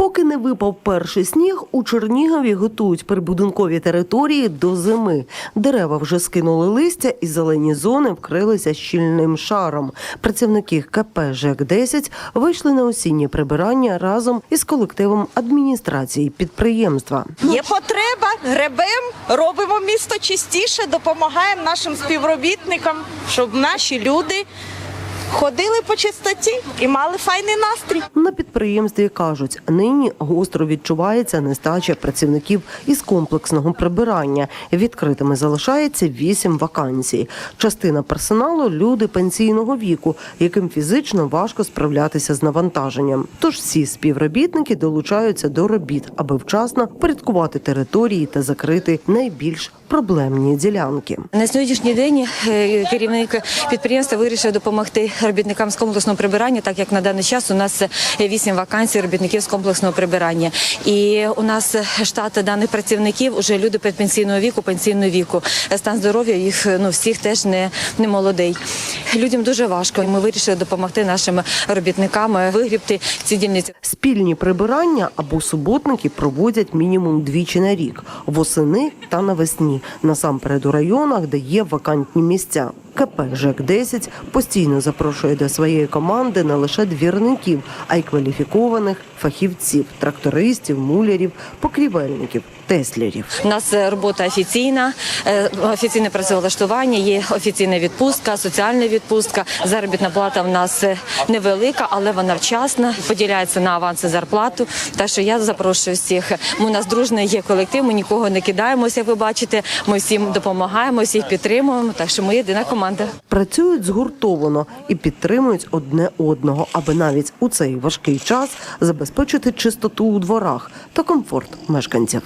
Поки не випав перший сніг, у Чернігові готують прибудинкові території до зими. Дерева вже скинули листя і зелені зони вкрилися щільним шаром. Працівники КП ЖЕК-10 вийшли на осіннє прибирання разом із колективом адміністрації підприємства. Є потреба, гребем, робимо місто чистіше, допомагаємо нашим співробітникам, щоб наші люди ходили по чистоті і мали файний настрій. На підприємстві кажуть, нині гостро відчувається нестача працівників із комплексного прибирання. Відкритими залишається вісім вакансій. Частина персоналу люди пенсійного віку, яким фізично важко справлятися з навантаженням. Тож всі співробітники долучаються до робіт, аби вчасно порядкувати території та закрити найбільш проблемні ділянки. На сьогоднішній день е, керівник підприємства вирішив допомогти робітникам з комплексного прибирання, так як на даний час у нас є вісім вакансій робітників з комплексного прибирання. І у нас штат даних працівників уже люди пенсійного віку, пенсійного віку. Стан здоров'я їх ну всіх теж не, не молодий. Людям дуже важко. Ми вирішили допомогти нашим робітникам вигрібти ці дільниці. Спільні прибирання або суботники проводять мінімум двічі на рік восени та навесні, насамперед у районах, де є вакантні місця. КП ЖЕК-10 постійно запрошує до своєї команди не лише двірників, а й кваліфікованих фахівців, трактористів, мулярів, покрівельників, теслярів. У нас е, робота офіційна, е, офіційне працевлаштування, є офіційна відпустка, соціальна відпустка. Заробітна плата в нас е, невелика, але вона вчасна, поділяється на аванси зарплату. Так що я запрошую всіх. Ми у нас дружний є колектив, ми нікого не кидаємося. Ви бачите, ми всім допомагаємо, всіх підтримуємо. Так що ми єдина команда. Працюють згуртовано і підтримують одне одного, аби навіть у цей важкий час забезпечити чистоту у дворах та комфорт мешканців.